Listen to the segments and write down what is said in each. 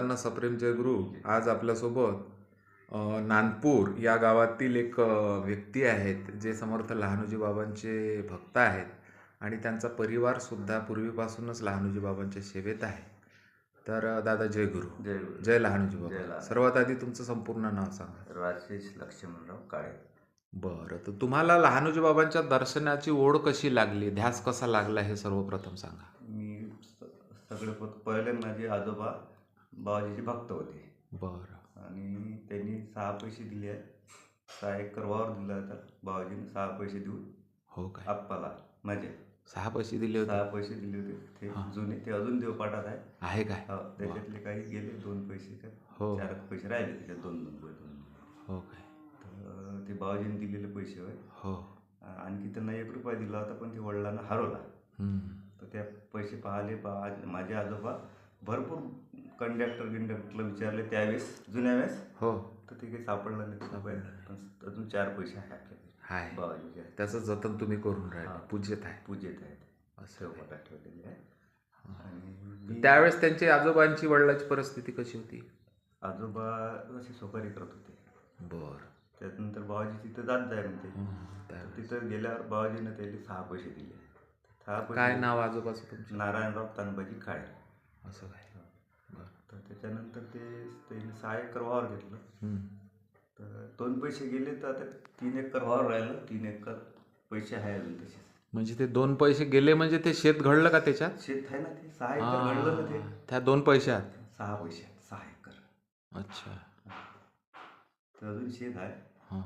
सर्व लहानू भक्तांना सप्रेम जयगुरु आज आपल्यासोबत नानपूर या गावातील एक व्यक्ती आहेत जे समर्थ लहानूजी बाबांचे भक्त आहेत आणि त्यांचा परिवारसुद्धा पूर्वीपासूनच लहानूजी बाबांच्या सेवेत आहे. तर दादा जय गुरु. जय गुरु. जय लहानूजी जय बाबा. सर्वात आधी तुमचं संपूर्ण नाव सांगा. राजेश लक्ष्मणराव काळे. बरं तर तुम्हाला लहानूजी बाबांच्या दर्शनाची ओढ कशी लागली? ध्यास कसा लागला? हे सर्वप्रथम सांगा. मी सगळे पहिले माझे आजोबा बाबाजीचे भक्त होते. बरं. आणि त्यांनी सहा पैसे दिले आहेत. सहा एकर वावर दिला होता. बाबाजीने सहा पैसे देऊन हो काय? आप्पाला माझे. सहा पैसे दिले होते? सहा पैसे दिले होते. ते हा. जुने ते अजून देवपाठात आहे आहे काय? हो, त्याच्यातले काही गेले दोन पैसे का हो. चार पैसे राहिले त्याच्यात दोन दोन रुपये दोन. हो काय? तर ते बाबाजीने दिलेले पैसे होय. हो. आणखी त्यांना एक रुपया दिला होता पण ते वडिलांना हरवला. हम्म. तर त्या पैसे पाहिले पा माझे आजोबा भरपूर कंडक्टर गिंडक्टरला विचारले त्यावेळेस जुन्या वेळेस? हो. तर ते काही सापडलं नाही रुपये. पण अजून चार पैसे आहे आपल्याकडे आहे बाबाजीचे. आहेत. त्याचं जतन तुम्ही करून राहिले. हा. पूजेत आहे. पूजेत आहेत असं ठेवपाटात ठेवलेले आहे. आणि त्यावेळेस त्यांची आजोबांची वडिलांची परिस्थिती कशी होती? आजोबा असे सोकारी करत होते. बर. त्यानंतर बाबाजी तिथं जात जाय म्हणते. तर तिथं गेल्यावर बाबाजीनं त्याला सहा पैसे दिले. सहा पैसे काय नाव आजोबाचं तुमचं? नारायणराव तानबाजी काळे असं काय? त्याच्यानंतर ते त्यांनी सहा एकर वावर घेतलं. तर दोन पैसे गेले तर आता तीन एकर वावर राहिलं. तीन एकर पैसे आहे अजून तसे म्हणजे ते दोन पैसे गेले म्हणजे ते शेत घडलं का त्याच्यात? शेत आहे ना ते. सहा एकर घडलं ना ते. त्या दोन पैशात? सहा पैसे आहेत, सहा एकर. अच्छा. तर अजून शेत आहे. हा.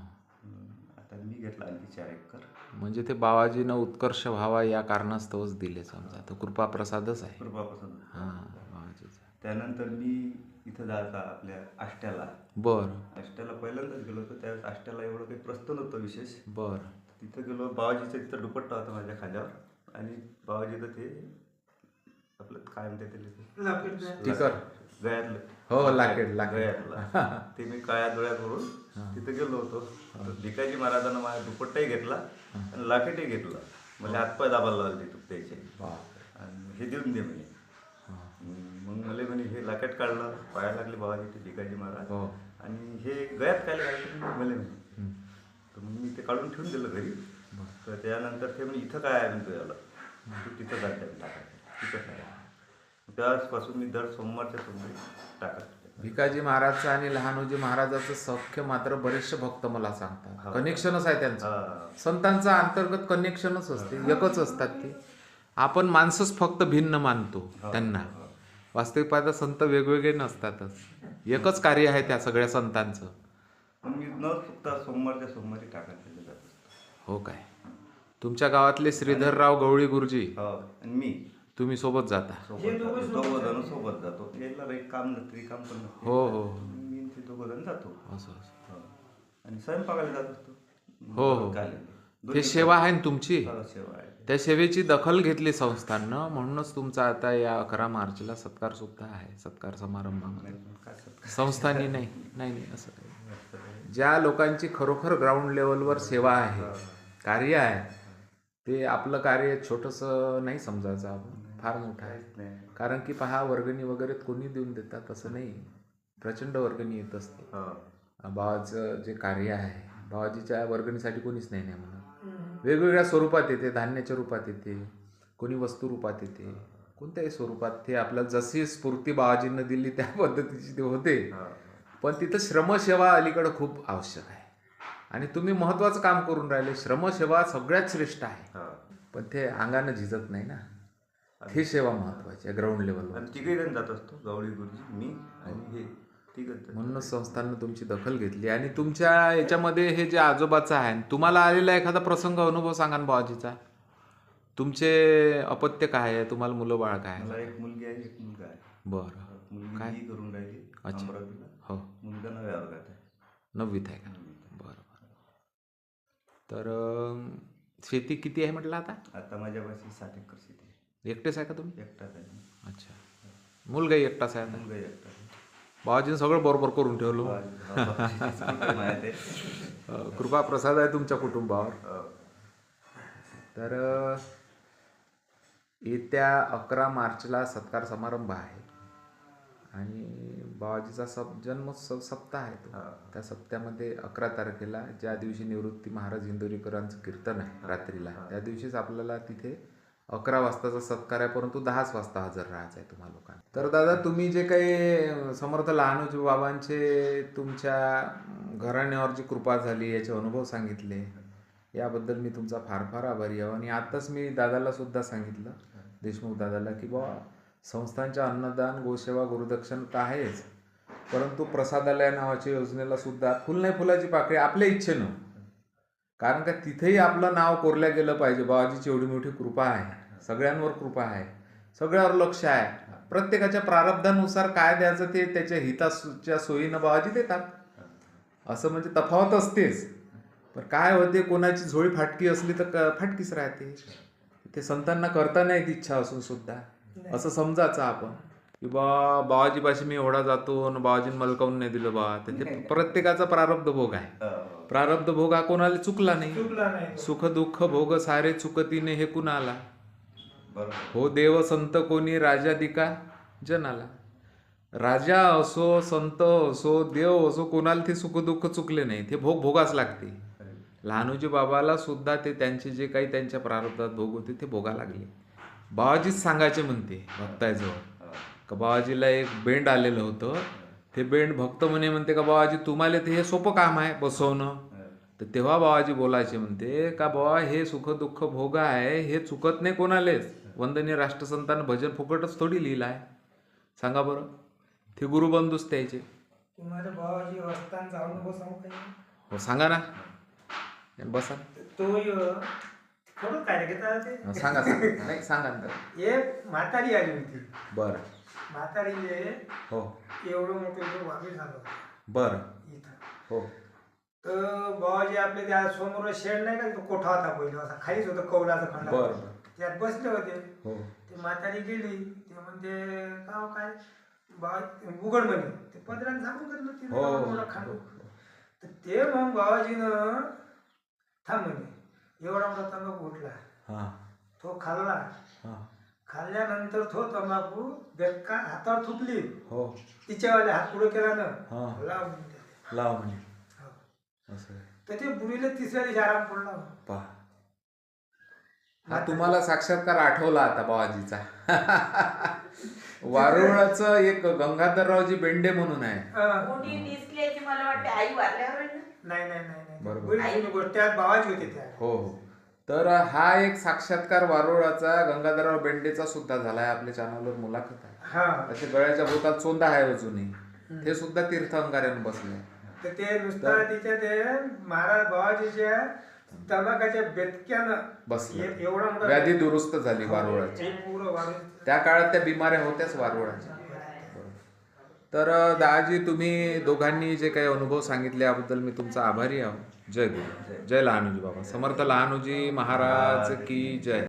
आता मी घेतला आणखी चार एकर. म्हणजे ते बाबाजीनं उत्कर्ष व्हावा या कारणास्तवच दिले समजा. तो कृपा प्रसादच आहे. कृपापासून हा बाबाजीचा. त्यानंतर मी इथं जायचा आपल्या आष्ट्याला. बर. आष्ट्याला पहिल्यांदाच गेलो होतो त्यावेळेस आष्ट्याला एवढं काही प्रस्त नव्हतं विशेष. बर. तिथं गेलो बाबाजीचं तिथं दुपट्टा होता माझ्या खांद्यावर आणि बाबाजीचं ते आपलं काय म्हणते ते? गळ्यातलं. हो, लाकेट. गळ्यातलं. ते मी काळ्या डोळ्यात भरून तिथं गेलो होतो. भिकाजी महाराजांना माझा दुपट्टाही घेतला आणि लाकेटही घेतला. मला हातपाय दाबायला लावले ते त्याचे आणि हे देऊन दे म्हणे. मग मला म्हणे हे लाकेट काढलं पाया लागले बाबाजी ते भिकाजी महाराज. हो. आणि हे गळ्यात काय घालतो मला म्हणे. तर मग मी ते काढून ठेवून दिलं घरी. तर त्यानंतर ते म्हणजे इथं काय आहे म्हणतो याला तू तिथं जात टाकायचं तिथं काय? आहे. त्यावेळेसपासून मी दर सोमवारच्या सोमवारी टाकत भिकाजी महाराजचं आणि लहानोजी महाराजाचं सख्य मात्र बरेचसे भक्त मला सांगतात. कनेक्शनच आहे त्यांचं. हा. संतांचं अंतर्गत कनेक्शनच असते. एकच असतात ते. आपण माणसंच फक्त भिन्न मानतो त्यांना. वास्तविक पाहता संत वेगवेगळे नसतातच. एकच कार्य आहे त्या सगळ्या संतांचं. मी न चुकता सोमवारच्या सोमवारी जात असतो हो काय? तुमच्या गावातले श्रीधरराव गवळी गुरुजी. हो आणि मी. तुम्ही सोबत जाता. सोबत जातो. दोघं जण सोबत जातो. यायला काही काम नसते काम पण नसते. हो हो मी आणि ते दोघं जण जातो. असं असं. हो. आणि स्वयंपाकाला जात असतो हो, हो. काले. ते सेवा आहे ना तुमची? हो, सेवा आहे. त्या सेवेची दखल घेतली संस्थांनं म्हणूनच तुमचा आता या अकरा मार्चला सत्कार सुद्धा आहे सत्कार समारंभामध्ये. काय सत्कार? संस्थांनी नाही नाही नाही असं काही ज्या लोकांची खरोखर ग्राउंड लेवलवर सेवा आहे कार्य आहे ते आपलं कार्य छोटंसं नाही समजायचं आपण फार मोठं आहे. नाही. कारण की पहा वर्गणी वगैरे कोणी देऊन देतात असं नाही. प्रचंड वर्गणी येत असते. हो. बाबाचं जे कार्य आहे बाबाजीच्या वर्गणीसाठी कोणीच नाही नाही म्हणत वेगवेगळ्या स्वरूपात येते धान्याच्या रूपात येते कोणी वस्तू रूपात येते. कोणत्याही स्वरूपात ते आपल्याला जशी स्फूर्ती बाबाजींनं दिली त्या पद्धतीची ते होते. पण तिथं श्रमसेवा अलीकडं खूप आवश्यक आहे. आणि तुम्ही महत्त्वाचं काम करून राहिले श्रमसेवा सगळ्यात श्रेष्ठ आहे. पण ते अंगानं झिजत नाही ना. ही सेवा महत्त्वाची आहे ग्राउंड लेवलवर तिघही जण जात असतो गवळी गुरुजी मी आणि हे. तिघच जण. म्हणूनच संस्थांनं तुमची दखल घेतली. आणि तुमच्या याच्यामध्ये हे जे आजोबाचं आहे तुम्हाला आलेला एखादा प्रसंग अनुभव सांगा ना बाबाजीचा. तुमचे अपत्य काय आहे? तुम्हाला मुलं बाळ काय आहे? मला एक मुलगी आहे एक मुलगा आहे. बरं. मुलगी काय? करून राहिली अच्छा. अमरावतीला. हो. मुलगा नव्या वर्गात आहे. नववीत आहे का? बरं बरं. तर अं, शेती किती आहे म्हटलं आता? आता माझ्या पाशी सात एकर शेती आहे. एकटेच आहे का तुम्ही? एकटाच आहे. मी. अच्छा. मुलगाही एकटाच आहे आता? मुलगा एकटा आहे. बाबाजीनं सगळं बरोबर करून ठेवलं. कृपा प्रसाद आहे. तुमच्या कुटुंबावर. हो. तर येत्या अकरा मार्चला सत्कार समारंभ आहे. आणि बाबाजीचा सप जन्मोत्सव सप्ताह आहे तो. त्या सप्त्यामध्ये अकरा तारखेला ज्या दिवशी निवृत्ती महाराज इंदोरीकरांचं कीर्तन आहे रात्रीला त्या दिवशीच आपल्याला तिथे अकरा वाजताचा सत्कार आहे परंतु दहाच वाजता हजर राहायचं आहे तुम्हा लोकांना. तर दादा तुम्ही जे काही समर्थ लहानोजी बाबांचे तुमच्या घराण्यावर जी कृपा झाली याचे अनुभव सांगितले याबद्दल मी तुमचा फार फार आभारी आहे. आणि आत्ताच मी दादाला सुद्धा सांगितलं देशमुख दादाला की बाबा संस्थांच्या अन्नदान गोसेवा गुरुदक्षिण तर आहेच परंतु प्रसादालय नावाच्या योजनेला सुद्धा फुल नाही फुलाची पाकळी आपल्या इच्छेनं कारण का तिथेही आपलं नाव कोरल्या गेलं पाहिजे. बाबाजीची एवढी मोठी कृपा आहे. सगळ्यांवर कृपा आहे. सगळ्यावर लक्ष आहे. प्रत्येकाच्या प्रारब्धानुसार काय द्यायचं ते त्याच्या हिताच्या सोयीनं बाबाजी देतात. असं म्हणजे तफावत असतेच. पण काय होते कोणाची झोळी फाटकी असली तर फाटकीच राहते. ते संतांना करता नाही येत इच्छा असून सुद्धा. असं समजायचं आपण. की बा बाबाजीपाशी मी एवढा जातो आणि बाबाजीने मला काऊन नाही दिलं बा? तर ते प्रत्येकाचा प्रारब्ध भोग आहे. हो. प्रारब्ध भोग हा कोणाला चुकला नाही. चुकला नाही. सुख दुःख भोग सारे चुकतीने हे कुणाला? हो देव संत कोणी राजादिका जनाला. राजा असो संत असो देव असो कोणाला ते सुख दुःख चुकले नाही. ते भोग भोगाच लागते. लहानूजी बाबाला सुद्धा ते त्यांचे जे काही त्यांच्या प्रारब्धात भोग होते ते भोगा लागले. बाबाजीच सांगायचे म्हणते भक्ताजवळ. का बाबाजीला एक बेंड आलेलं होतं. ते बेंड भक्त म्हणे म्हणते का बाबाजी तुम्हाला ते हे सोपं काम आहे बसवणं. तर तेव्हा बाबाजी बोलायचे म्हणते का बाबा हे सुख दुःख भोग आहे हे चुकत नाही कोणालेच. वंदनीय राष्ट्रसंतानं भजन फुकटच थोडी लिहिलं आहे सांगा बरं. ते गुरुबंधूच त्याचे हो? सांगा ना. बसा. तो य- थोडं काय घेता ते? हा, सांगा सांगा. नाही सांगा ना. एक म्हातारी आली होती. बरं. म्हातारीले हो. एवढं मोठं इथं वावी झालं बरं. इथं. हो. तर बाबाजी आपले त्या समोर शेड नाही का कोठा होता पहिला? असा खालीच होतं कौलाचा खंड. बरं त्यात बसले होते. हो. ते म्हातारी गेली ते म्हणते का काय? बाबा उघड म्हणे. ते पदराने झाकून घेतलं हो, हो, खांड हो. तर ते मग बाबाजीनं थांब म्हणे. एवढा मोठा तंबाखू उठला. हां. तो खाल्ला. हां. खाल्ल्यानंतर तो तंबाखू बेटका हातावर थुकली हो तिच्यावाले हात पुढे केला ना हा. लाव त्याला. लाव म्हणे हो. असं आहे. तर ते बुडीला तिसऱ्या दिवशी आराम पडला पहा हा तुम्हाला साक्षात्कार आठवला आता बाबाजीचा वारुळाचं एक गंगाधररावजी बेंडे म्हणून आहे अं, मोठी दिसल्याची मला वाटते आई वारल्यावर आहे ना? नाही नाही नाही नाही बरोबर. गोष्ट त्यात बाबाजी होते त्या हो हो तर हा एक साक्षात्कार वारुळाचा गंगाधरराव बेंडेचा सुद्धा झालाय आपल्या चॅनलवर मुलाखत आहे. हा. त्याच्या गळ्याच्या भोवताल चोंदा आहे अजूनही. ते सुद्धा तीर्थंकरांनी बसले तर ते नुसतं तिच्या ते महाराज बाबाजीच्या तंबाखाच्या बेतक्यानं बसले एवढा व्याधी दुरुस्त झाली वारुळाची. त्या काळात त्या बिमाऱ्या होत्याच वारुळाच्या. तर दादाजी तुम्ही दोघांनी जे काही अनुभव सांगितले याबद्दल मी तुमचा आभारी आहो जय गुरु जय लहानूजी बाबा. समर्थ लहानूजी महाराज की जय.